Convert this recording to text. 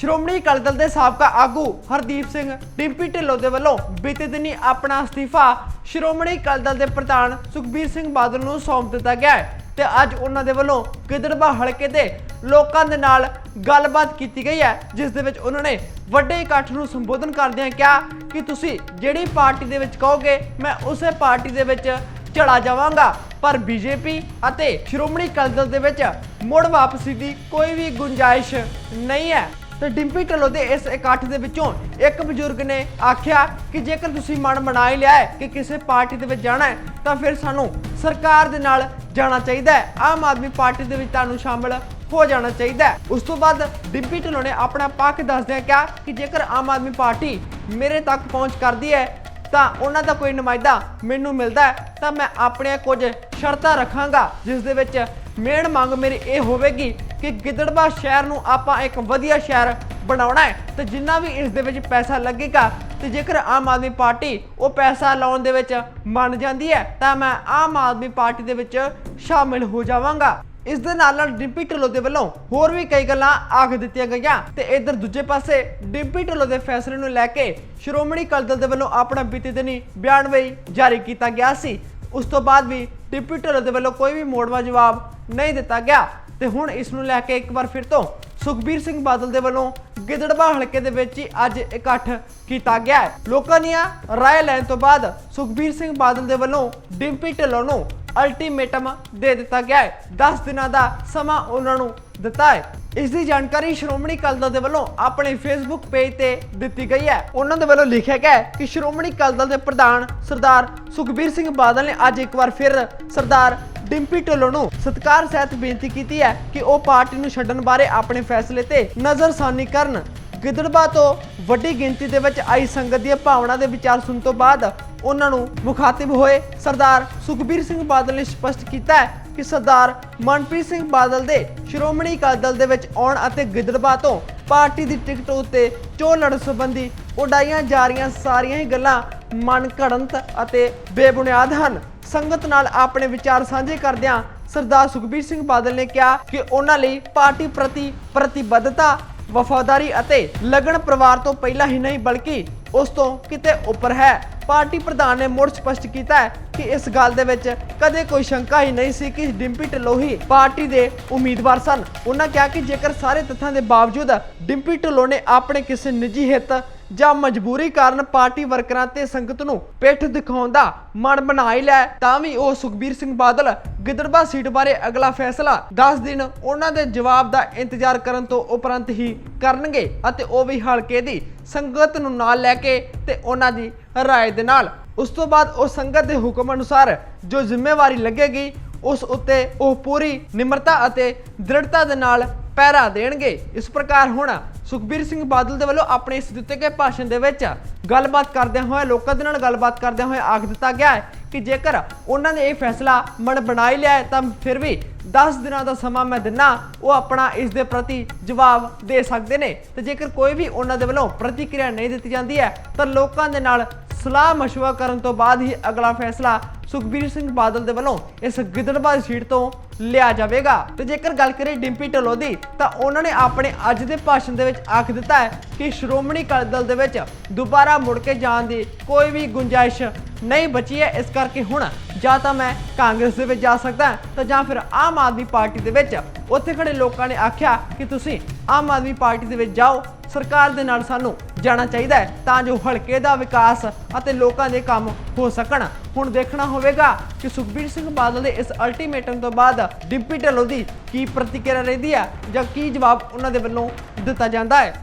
ਸ਼੍ਰੋਮਣੀ ਅਕਾਲੀ ਦਲ ਦੇ ਸਾਬਕਾ ਆਗੂ ਹਰਦੀਪ ਸਿੰਘ ਡਿੰਪੀ ਢਿੱਲੋਂ ਦੇ ਵੱਲੋਂ ਬੀਤੇ ਦਿਨੀ ਆਪਣਾ ਅਸਤੀਫਾ ਸ਼੍ਰੋਮਣੀ ਅਕਾਲੀ ਦਲ ਦੇ ਪ੍ਰਧਾਨ ਸੁਖਬੀਰ ਸਿੰਘ ਬਾਦਲ ਨੂੰ ਸੌਂਪ ਦਿੱਤਾ ਗਿਆ ਹੈ ਤੇ ਅੱਜ ਉਹਨਾਂ ਦੇ ਵੱਲੋਂ ਗਿੱਦੜਬਾ ਹਲਕੇ ਦੇ ਲੋਕਾਂ ਦੇ ਨਾਲ ਗੱਲਬਾਤ ਕੀਤੀ ਗਈ ਹੈ, ਜਿਸ ਦੇ ਵਿੱਚ ਉਹਨਾਂ ਨੇ ਵੱਡੇ ਇਕੱਠ ਨੂੰ ਸੰਬੋਧਨ ਕਰਦਿਆਂ ਕਿਹਾ ਕਿ ਤੁਸੀਂ ਜਿਹੜੀ ਪਾਰਟੀ ਦੇ ਵਿੱਚ ਕਹੋਗੇ, ਮੈਂ ਉਸੇ ਪਾਰਟੀ ਦੇ ਵਿੱਚ ਚੜਾ ਜਾਵਾਂਗਾ। ਪਰ ਬੀਜੇਪੀ ਅਤੇ ਸ਼੍ਰੋਮਣੀ ਅਕਾਲੀ ਦਲ ਦੇ ਵਿੱਚ ਮੁੜ ਵਾਪਸੀ ਦੀ ਕੋਈ ਵੀ ਗੁੰਜਾਇਸ਼ ਨਹੀਂ ਹੈ। ਤੇ ਡਿੰਪੀ ਢਿੱਲੋਂ ਦੇ ਇਸ ਇਕੱਠ ਦੇ ਵਿੱਚੋਂ ਇੱਕ ਬਜ਼ੁਰਗ ਨੇ ਆਖਿਆ ਕਿ ਜੇਕਰ ਤੁਸੀਂ ਮਨ ਬਣਾ ਹੀ ਲਿਆ ਹੈ ਕਿ ਕਿਸੇ ਪਾਰਟੀ ਦੇ ਵਿੱਚ ਜਾਣਾ ਹੈ, ਤਾਂ ਫਿਰ ਸਾਨੂੰ ਸਰਕਾਰ ਦੇ ਨਾਲ ਜਾਣਾ ਚਾਹੀਦਾ ਹੈ। ਆਮ ਆਦਮੀ ਪਾਰਟੀ ਦੇ ਵਿੱਚ ਤੁਹਾਨੂੰ ਸ਼ਾਮਲ ਹੋ ਜਾਣਾ ਚਾਹੀਦਾ ਹੈ। ਉਸ ਤੋਂ ਬਾਅਦ ਡਿੰਪੀ ਢਿੱਲੋਂ ਨੇ ਆਪਣਾ ਪੱਖ ਦੱਸਦਿਆਂ ਕਿਹਾ ਕਿ ਜੇਕਰ ਆਮ ਆਦਮੀ ਪਾਰਟੀ ਮੇਰੇ ਤੱਕ ਪਹੁੰਚ ਕਰਦੀ ਹੈ, ਤਾਂ ਉਹਨਾਂ ਦਾ ਕੋਈ ਨੁਮਾਇੰਦਾ ਮੈਨੂੰ ਮਿਲਦਾ ਹੈ, ਤਾਂ ਮੈਂ ਆਪਣੀਆਂ ਕੁਝ ਸ਼ਰਤਾਂ ਰੱਖਾਂਗਾ, ਜਿਸ ਦੇ ਵਿੱਚ ਮੇਨ ਮੰਗ ਮੇਰੀ ਇਹ ਹੋਵੇਗੀ ਕਿ ਗਿੱਦੜਬਾ ਸ਼ਹਿਰ ਨੂੰ ਆਪਾਂ ਇੱਕ ਵਧੀਆ ਸ਼ਹਿਰ ਬਣਾਉਣਾ ਹੈ। ਤੇ ਜਿੰਨਾ ਵੀ ਇਸ ਦੇ ਵਿੱਚ ਪੈਸਾ ਲੱਗੇਗਾ, ਤੇ ਜੇਕਰ ਆਮ ਆਦਮੀ ਪਾਰਟੀ ਉਹ ਪੈਸਾ ਲਾਉਣ ਦੇ ਵਿੱਚ ਮੰਨ ਜਾਂਦੀ ਹੈ, ਤਾਂ ਮੈਂ ਆਮ ਆਦਮੀ ਪਾਰਟੀ ਦੇ ਵਿੱਚ ਸ਼ਾਮਿਲ ਹੋ ਜਾਵਾਂਗਾ। ਇਸ ਦੇ ਨਾਲ ਨਾਲ ਡਿੰਪੀ ਢਿੱਲੋਂ ਦੇ ਵੱਲੋਂ ਹੋਰ ਵੀ ਕਈ ਗੱਲਾਂ ਆਖ ਦਿੱਤੀਆਂ ਗਈਆਂ। ਤੇ ਇਧਰ ਦੂਜੇ ਪਾਸੇ ਡਿੰਪੀ ਢਿੱਲੋਂ ਦੇ ਫੈਸਲੇ ਨੂੰ ਲੈ ਕੇ ਸ਼੍ਰੋਮਣੀ ਅਕਾਲੀ ਦਲ ਦੇ ਵੱਲੋਂ ਆਪਣਾ ਬੀਤੇ ਦਿਨੀ ਬਿਆਨ ਜਾਰੀ ਕੀਤਾ ਗਿਆ ਸੀ। ਉਸ ਤੋਂ ਬਾਅਦ ਵੀ ਡਿੰਪੀ ਢਿੱਲੋਂ ਦੇ ਵੱਲੋਂ ਕੋਈ ਵੀ ਮੋੜਵਾ ਜਵਾਬ ਨਹੀਂ ਦਿੱਤਾ ਗਿਆ। ਤੇ ਹੁਣ ਇਸ ਨੂੰ ਲੈ ਕੇ ਇੱਕ ਵਾਰ ਫਿਰ ਤੋਂ ਸੁਖਬੀਰ ਸਿੰਘ ਬਾਦਲ ਦੇ ਵੱਲੋਂ ਗਿੱਦੜਬਾ ਹਲਕੇ ਦੇ ਵਿੱਚ ਹੀ ਅੱਜ ਇਕੱਠ ਕੀਤਾ ਗਿਆ ਹੈ। ਲੋਕਾਂ ਦੀਆਂ ਰਾਏ ਲੈਣ ਤੋਂ ਬਾਅਦ ਸੁਖਬੀਰ ਸਿੰਘ ਬਾਦਲ ਦੇ ਵੱਲੋਂ ਡਿੰਪੀ ਢਿੱਲੋਂ ਨੂੰ ਅਲਟੀਮੇਟਮ ਦੇ ਦਿੱਤਾ ਗਿਆ ਹੈ। 10 ਦਿਨਾਂ ਦਾ ਸਮਾਂ ਉਹਨਾਂ ਨੂੰ ਦਿੱਤਾ ਹੈ। ਇਸ ਦੀ ਜਾਣਕਾਰੀ ਸ਼੍ਰੋਮਣੀ ਅਕਾਲੀ ਦਲ ਦੇ ਵੱਲੋਂ ਆਪਣੇ ਫੇਸਬੁੱਕ ਪੇਜ ਤੇ ਦਿੱਤੀ ਗਈ ਹੈ। ਉਹਨਾਂ ਦੇ ਵੱਲੋਂ ਲਿਖਿਆ ਗਿਆ ਹੈ ਕਿ ਸ਼੍ਰੋਮਣੀ ਅਕਾਲੀ ਦਲ ਦੇ ਪ੍ਰਧਾਨ ਸਰਦਾਰ ਸੁਖਬੀਰ ਸਿੰਘ ਬਾਦਲ ਨੇ ਅੱਜ ਇੱਕ ਵਾਰ ਫਿਰ ਸਰਦਾਰ ਡਿੰਪੀ ਢਿੱਲੋਂ ਨੂੰ ਸਤਿਕਾਰ ਸਹਿਤ ਬੇਨਤੀ ਕੀਤੀ ਹੈ ਕਿ ਉਹ ਪਾਰਟੀ ਨੂੰ ਛੱਡਣ ਬਾਰੇ ਆਪਣੇ ਫੈਸਲੇ ਤੇ ਨਜ਼ਰਸਾਨੀ ਕਰਨ। ਗਿੱਦੜਬਾ ਤੋਂ ਵੱਡੀ ਗਿਣਤੀ ਦੇ ਵਿੱਚ ਆਈ ਸੰਗਤ ਦੀਆਂ ਭਾਵਨਾ ਦੇ ਵਿਚਾਰ ਸੁਣ ਤੋਂ ਬਾਅਦ ਉਹਨਾਂ ਨੂੰ ਮੁਖਾਤਿਬ ਹੋਏ। ਸਰਦਾਰ ਸੁਖਬੀਰ ਸਿੰਘ ਬਾਦਲ ਨੇ ਸਪਸ਼ਟ ਕੀਤਾ ਹੈ ਕਿ ਸਰਦਾਰ ਮਨਪ੍ਰੀਤ ਸਿੰਘ ਬਾਦਲ ਦੇ ਸ਼੍ਰੋਮਣੀ ਅਕਾਲੀ ਦਲ ਦੇ ਵਿੱਚ ਆਉਣ ਅਤੇ ਗਿੱਦੜਬਾ ਤੋਂ ਪਾਰਟੀ ਦੀ ਟਿਕਟ ਉੱਤੇ ਚੋਣ ਲੜਨ ਸੰਬੰਧੀ ਉਡਾਈਆਂ ਜਾ ਰਹੀਆਂ ਸਾਰੀਆਂ ਹੀ ਗੱਲਾਂ ਮਨ ਘੜੰਤ ਅਤੇ ਬੇਬੁਨਿਆਦ ਹਨ। ਸੰਗਤ ਨਾਲ ਆਪਣੇ ਵਿਚਾਰ ਸਾਂਝੇ ਕਰਦਿਆਂ ਸਰਦਾਰ ਸੁਖਬੀਰ ਸਿੰਘ ਬਾਦਲ ਨੇ ਕਿਹਾ ਕਿ ਉਹਨਾਂ ਲਈ ਪਾਰਟੀ ਪ੍ਰਤੀ ਪ੍ਰਤੀਬੱਧਤਾ, ਵਫਾਦਾਰੀ ਅਤੇ ਲਗਨ ਪਰਿਵਾਰ ਤੋਂ ਪਹਿਲਾਂ ਹੀ ਨਹੀਂ ਬਲਕਿ ਉਸ ਤੋਂ ਕਿਤੇ ਉੱਪਰ ਹੈ। ਪਾਰਟੀ ਪ੍ਰਧਾਨ ਨੇ ਮੁੜ ਸਪਸ਼ਟ ਕੀਤਾ ਹੈ ਕਿ ਇਸ ਗੱਲ ਦੇ ਵਿੱਚ ਕਦੇ ਕੋਈ ਸ਼ੰਕਾ ਹੀ ਨਹੀਂ ਸੀ ਕਿ ਡਿੰਪੀ ਢਿੱਲੋਂ ਪਾਰਟੀ ਦੇ ਉਮੀਦਵਾਰ ਸਨ। ਉਹਨਾਂ ਕਿਹਾ ਕਿ ਜੇਕਰ ਸਾਰੇ ਤੱਥਾਂ ਦੇ ਬਾਵਜੂਦ ਡਿੰਪੀ ਢਿੱਲੋਂ ਨੇ ਆਪਣੇ ਕਿਸੇ ਨਿੱਜੀ ਹਿੱਤ ਜਾਂ ਮਜਬੂਰੀ ਕਾਰਨ ਪਾਰਟੀ ਵਰਕਰਾਂ ਤੇ ਸੰਗਤ ਨੂੰ ਪਿੱਠ ਦਿਖਾਉਣ ਦਾ ਮਨ ਬਣਾ ਹੀ ਲੈ ਤਾਂ ਵੀ ਉਹ ਸੁਖਬੀਰ ਸਿੰਘ ਬਾਦਲ ਗਿੱਦੜਬਾ ਸੀਟ ਬਾਰੇ ਅਗਲਾ ਫੈਸਲਾ 10 ਦਿਨ ਉਹਨਾਂ ਦੇ ਜਵਾਬ ਦਾ ਇੰਤਜ਼ਾਰ ਕਰਨ ਤੋਂ ਉਪਰੰਤ ਹੀ ਕਰਨਗੇ ਅਤੇ ਉਹ ਵੀ ਹਲਕੇ ਦੀ ਸੰਗਤ ਨੂੰ ਨਾਲ ਲੈ ਕੇ ਤੇ ਉਹਨਾਂ ਦੀ ਰਾਏ ਦੇ ਨਾਲ। ਉਸ ਤੋਂ ਬਾਅਦ ਉਹ ਸੰਗਤ ਦੇ ਹੁਕਮ ਅਨੁਸਾਰ ਜੋ ਜ਼ਿੰਮੇਵਾਰੀ ਲੱਗੇਗੀ, ਉਸ ਉੱਤੇ ਉਹ ਪੂਰੀ ਨਿਮਰਤਾ ਅਤੇ ਦ੍ਰਿੜਤਾ ਦੇ ਨਾਲ ਪਹਿਰਾ ਦੇਣਗੇ। ਇਸ ਪ੍ਰਕਾਰ ਹੁਣ ਸੁਖਬੀਰ ਸਿੰਘ ਬਾਦਲ ਦੇ ਵੱਲੋਂ ਆਪਣੇ ਇਸ ਦਿੱਤੇ ਗਏ ਭਾਸ਼ਣ ਦੇ ਵਿੱਚ ਗੱਲਬਾਤ ਕਰਦਿਆਂ ਹੋਏ ਲੋਕਾਂ ਦੇ ਨਾਲ ਗੱਲਬਾਤ ਕਰਦਿਆਂ ਹੋਏ ਆਖ ਦਿੱਤਾ ਗਿਆ ਹੈ ਕਿ ਜੇਕਰ ਉਹਨਾਂ ਨੇ ਇਹ ਫੈਸਲਾ ਮਨ ਬਣਾ ਹੀ ਲਿਆ ਹੈ ਤਾਂ ਫਿਰ ਵੀ 10 ਦਿਨਾਂ ਦਾ ਸਮਾਂ ਮੈਂ ਦਿੰਨਾ ਉਹ ਆਪਣਾ ਇਸ ਦੇ ਪ੍ਰਤੀ ਜਵਾਬ ਦੇ ਸਕਦੇ ਨੇ ਤੇ ਜੇਕਰ ਕੋਈ ਵੀ ਉਹਨਾਂ ਦੇ ਵੱਲੋਂ ਪ੍ਰਤੀਕਿਰਿਆ ਨਹੀਂ ਦਿੱਤੀ ਜਾਂਦੀ ਹੈ ਤਾਂ ਲੋਕਾਂ ਦੇ ਨਾਲ ਸਲਾਹ مشورہ ਕਰਨ ਤੋਂ ਬਾਅਦ ਹੀ ਅਗਲਾ ਫੈਸਲਾ ਸੁਖਬੀਰ ਸਿੰਘ ਬਾਦਲ ਦੇ ਵੱਲੋਂ ਇਸ ਗਿੱਦੜਬਾਹ ਸੀਟ ਤੋਂ ਲਿਆ ਜਾਵੇਗਾ। ਤੇ ਜੇਕਰ ਗੱਲ ਕਰੀਏ ਡਿੰਪੀ ਢਿੱਲੋਂ ਦੀ, ਤਾਂ ਉਹਨਾਂ ਨੇ ਆਪਣੇ ਅੱਜ ਦੇ ਭਾਸ਼ਣ ਦੇ ਵਿੱਚ ਆਖ ਦਿੱਤਾ ਹੈ ਕਿ ਸ਼੍ਰੋਮਣੀ ਅਕਾਲੀ ਦਲ ਦੇ ਵਿੱਚ ਦੁਬਾਰਾ ਮੁੜ ਕੇ ਜਾਣ ਦੀ ਕੋਈ ਵੀ ਗੁੰਜਾਇਸ਼ ਨਹੀਂ ਬਚੀ ਹੈ। ਇਸ ਕਰਕੇ ਹੁਣ ਜਾਂ ਤਾਂ ਮੈਂ ਕਾਂਗਰਸ ਦੇ ਵਿੱਚ ਜਾ ਸਕਦਾ ਤਾਂ ਜਾਂ ਫਿਰ ਆਮ ਆਦਮੀ ਪਾਰਟੀ ਦੇ ਵਿੱਚ। ਉੱਥੇ ਖੜੇ ਲੋਕਾਂ ਨੇ ਆਖਿਆ ਕਿ ਤੁਸੀਂ ਆਮ ਆਦਮੀ ਪਾਰਟੀ ਦੇ ਵਿੱਚ ਜਾਓ, ਸਰਕਾਰ ਦੇ ਨਾਲ ਸਾਨੂੰ ਜਾਣਾ ਚਾਹੀਦਾ ਹੈ ਤਾਂ ਜੋ ਹਲਕੇ ਦਾ ਵਿਕਾਸ ਅਤੇ ਲੋਕਾਂ ਦੇ ਕੰਮ ਹੋ ਸਕਣ। ਹੁਣ ਦੇਖਣਾ ਹੋਵੇਗਾ ਕਿ ਸੁਖਬੀਰ ਸਿੰਘ ਬਾਦਲ ਦੇ ਇਸ ਅਲਟੀਮੇਟਮ ਤੋਂ ਬਾਅਦ ਡਿੰਪੀ ਢਿੱਲੋਂ ਦੀ ਕੀ ਪ੍ਰਤੀਕਿਰਿਆ ਰਹਿੰਦੀ ਹੈ ਜਾਂ ਕੀ ਜਵਾਬ ਉਹਨਾਂ ਦੇ ਵੱਲੋਂ ਦਿੱਤਾ ਜਾਂਦਾ ਹੈ।